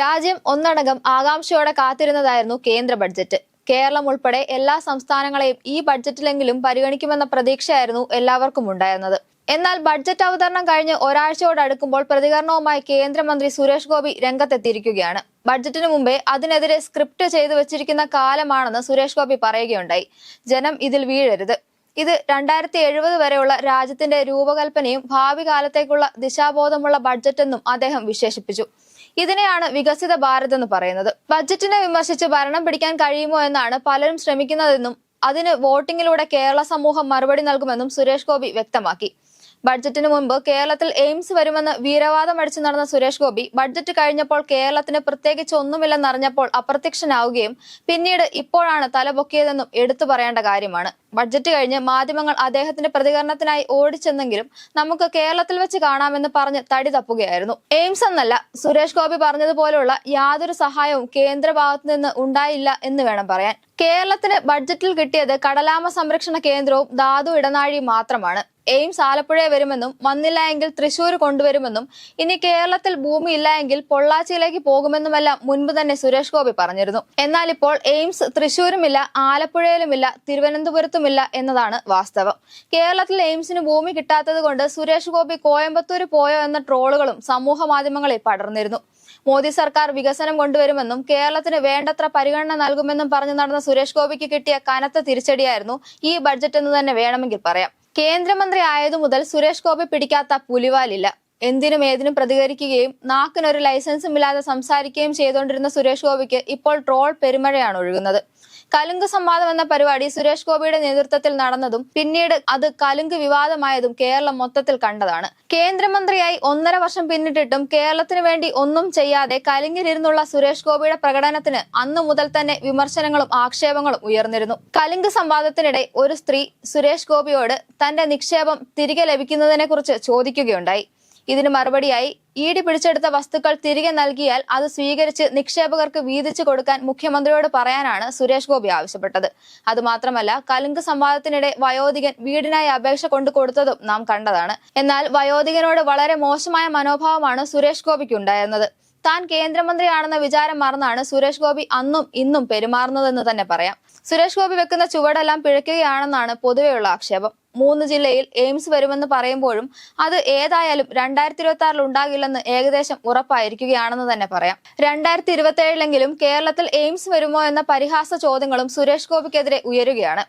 രാജ്യം ഒന്നടങ്കം ആകാംക്ഷയോടെ കാത്തിരുന്നതായിരുന്നു കേന്ദ്ര ബഡ്ജറ്റ്. കേരളം ഉൾപ്പെടെ എല്ലാ സംസ്ഥാനങ്ങളെയും ഈ ബഡ്ജറ്റിലെങ്കിലും പരിഗണിക്കുമെന്ന പ്രതീക്ഷയായിരുന്നു എല്ലാവർക്കും ഉണ്ടായിരുന്നത്. എന്നാൽ ബഡ്ജറ്റ് അവതരണം കഴിഞ്ഞ് ഒരാഴ്ചയോട് അടുക്കുമ്പോൾ പ്രതികരണവുമായി കേന്ദ്രമന്ത്രി സുരേഷ് ഗോപി രംഗത്തെത്തിയിരിക്കുകയാണ്. ബഡ്ജറ്റിന് മുമ്പേ അതിനെതിരെ സ്ക്രിപ്റ്റ് ചെയ്തു വെച്ചിരിക്കുന്ന കാലമാണെന്ന് സുരേഷ് ഗോപി പറയുകയുണ്ടായി. ജനം ഇതിൽ വീഴരുത്. ഇത് രണ്ടായിരത്തി എഴുപത് വരെയുള്ള രാജ്യത്തിന്റെ രൂപകൽപ്പനയും ഭാവി കാലത്തേക്കുള്ള ദിശാബോധമുള്ള ബഡ്ജറ്റെന്നും അദ്ദേഹം വിശേഷിപ്പിച്ചു. ഇതിനെയാണ് വികസിത ഭാരത് എന്ന് പറയുന്നത്. ബജറ്റിനെ വിമർശിച്ച് ഭരണം പിടിക്കാൻ കഴിയുമോ എന്നാണ് പലരും ശ്രമിക്കുന്നതെന്നും അതിന് വോട്ടിംഗിലൂടെ കേരള സമൂഹം മറുപടി നൽകുമെന്നും സുരേഷ് ഗോപി വ്യക്തമാക്കി. ബഡ്ജറ്റിന് മുമ്പ് കേരളത്തിൽ എയിംസ് വരുമെന്ന് വീരവാദം അടിച്ചു നടന്ന സുരേഷ് ഗോപി ബഡ്ജറ്റ് കഴിഞ്ഞപ്പോൾ കേരളത്തിന് പ്രത്യേകിച്ച് ഒന്നുമില്ലെന്നറിഞ്ഞപ്പോൾ അപ്രത്യക്ഷനാവുകയും പിന്നീട് ഇപ്പോഴാണ് തലപൊക്കിയതെന്നും എടുത്തു പറയേണ്ട കാര്യമാണ്. ബഡ്ജറ്റ് കഴിഞ്ഞ് മാധ്യമങ്ങൾ അദ്ദേഹത്തിന്റെ പ്രതികരണത്തിനായി ഓടിച്ചെന്നെങ്കിലും നമുക്ക് കേരളത്തിൽ വെച്ച് കാണാമെന്ന് പറഞ്ഞ് തടി തപ്പുകയായിരുന്നു. എയിംസ് എന്നല്ല സുരേഷ് ഗോപി പറഞ്ഞതുപോലുള്ള യാതൊരു സഹായവും കേന്ദ്ര ഭാഗത്തു നിന്ന് ഉണ്ടായില്ല എന്ന് വേണം പറയാൻ. കേരളത്തിന് ബഡ്ജറ്റിൽ കിട്ടിയത് കടലാമ സംരക്ഷണ കേന്ദ്രവും ധാതു ഇടനാഴിയും മാത്രമാണ്. എയിംസ് ആലപ്പുഴയെ വരുമെന്നും വന്നില്ല എങ്കിൽ തൃശൂർ കൊണ്ടുവരുമെന്നും ഇനി കേരളത്തിൽ ഭൂമി ഇല്ല എങ്കിൽ പൊള്ളാച്ചിയിലേക്ക് പോകുമെന്നുമെല്ലാം മുൻപ് തന്നെ സുരേഷ് ഗോപി പറഞ്ഞിരുന്നു. എന്നാൽ ഇപ്പോൾ എയിംസ് തൃശൂരുമില്ല ആലപ്പുഴയിലുമില്ല തിരുവനന്തപുരത്തുമില്ല എന്നതാണ് വാസ്തവം. കേരളത്തിൽ എയിംസിന് ഭൂമി കിട്ടാത്തത് കൊണ്ട് സുരേഷ് ഗോപി കോയമ്പത്തൂർ പോയോ എന്ന ട്രോളുകളും സമൂഹ മാധ്യമങ്ങളിൽ പടർന്നിരുന്നു. മോദി സർക്കാർ വികസനം കൊണ്ടുവരുമെന്നും കേരളത്തിന് വേണ്ടത്ര പരിഗണന നൽകുമെന്നും പറഞ്ഞു നടന്ന സുരേഷ് ഗോപിക്ക് കിട്ടിയ കനത്ത തിരിച്ചടിയായിരുന്നു ഈ ബഡ്ജറ്റ് എന്ന് തന്നെ വേണമെങ്കിൽ പറയാം. കേന്ദ്രമന്ത്രി ആയതു മുതൽ സുരേഷ് ഗോപി പിടിക്കാത്ത പുലിവാലില്ല. എന്തിനും ഏതിനും പ്രതികരിക്കുകയും നാക്കിനൊരു ലൈസൻസും ഇല്ലാതെ സംസാരിക്കുകയും ചെയ്തുകൊണ്ടിരുന്ന സുരേഷ് ഗോപിക്ക് ഇപ്പോൾ ട്രോൾ പെരുമഴയാണ് ഒഴുകുന്നത്. കലുങ്ക് സംവാദം എന്ന പരിപാടി സുരേഷ് ഗോപിയുടെ നേതൃത്വത്തിൽ നടന്നതും പിന്നീട് അത് കലുങ്ക് വിവാദമായതും കേരളം മൊത്തത്തിൽ കണ്ടതാണ്. കേന്ദ്രമന്ത്രിയായി ഒന്നര വർഷം പിന്നിട്ടിട്ടും കേരളത്തിന് വേണ്ടി ഒന്നും ചെയ്യാതെ കലുങ്കിലിരുന്നുള്ള സുരേഷ് ഗോപിയുടെ പ്രകടനത്തിന് അന്നു മുതൽ തന്നെ വിമർശനങ്ങളും ആക്ഷേപങ്ങളും ഉയർന്നിരുന്നു. കലുങ്ക് സംവാദത്തിനിടെ ഒരു സ്ത്രീ സുരേഷ് ഗോപിയോട് തന്റെ നിക്ഷേപം തിരികെ ലഭിക്കുന്നതിനെ കുറിച്ച് ചോദിക്കുകയുണ്ടായി. ഇതിന് മറുപടിയായി ഇ ഡി പിടിച്ചെടുത്ത വസ്തുക്കൾ തിരികെ നൽകിയാൽ അത് സ്വീകരിച്ച് നിക്ഷേപകർക്ക് വീതിച്ചു കൊടുക്കാൻ മുഖ്യമന്ത്രിയോട് പറയാനാണ് സുരേഷ് ഗോപി ആവശ്യപ്പെട്ടത്. അതുമാത്രമല്ല കലുങ്ക് സംവാദത്തിനിടെ വയോധികൻ വീടിനായി അപേക്ഷ കൊണ്ടു കൊടുത്തതും നാം കണ്ടതാണ്. എന്നാൽ വയോധികനോട് വളരെ മോശമായ മനോഭാവമാണ് സുരേഷ് ഗോപിക്ക് ഉണ്ടായിരുന്നത് താൻ കേന്ദ്രമന്ത്രിയാണെന്ന വിചാരം മറന്നാണ് സുരേഷ് ഗോപി അന്നും ഇന്നും പെരുമാറുന്നതെന്ന് തന്നെ പറയാം. സുരേഷ് ഗോപി വെക്കുന്ന ചുവടെല്ലാം പിഴയ്ക്കുകയാണെന്നാണ് പൊതുവെയുള്ള ആക്ഷേപം. മൂന്ന് ജില്ലയിൽ എയിംസ് വരുമെന്ന് പറയുമ്പോഴും അത് ഏതായാലും രണ്ടായിരത്തി ഇരുപത്തി ആറിൽ ഉണ്ടാകില്ലെന്ന് ഏകദേശം ഉറപ്പായിരിക്കുകയാണെന്ന് തന്നെ പറയാം. രണ്ടായിരത്തി ഇരുപത്തി ഏഴിലെങ്കിലും കേരളത്തിൽ എയിംസ് വരുമോ എന്ന പരിഹാസ ചോദ്യങ്ങളും സുരേഷ് ഗോപിക്കെതിരെ ഉയരുകയാണ്.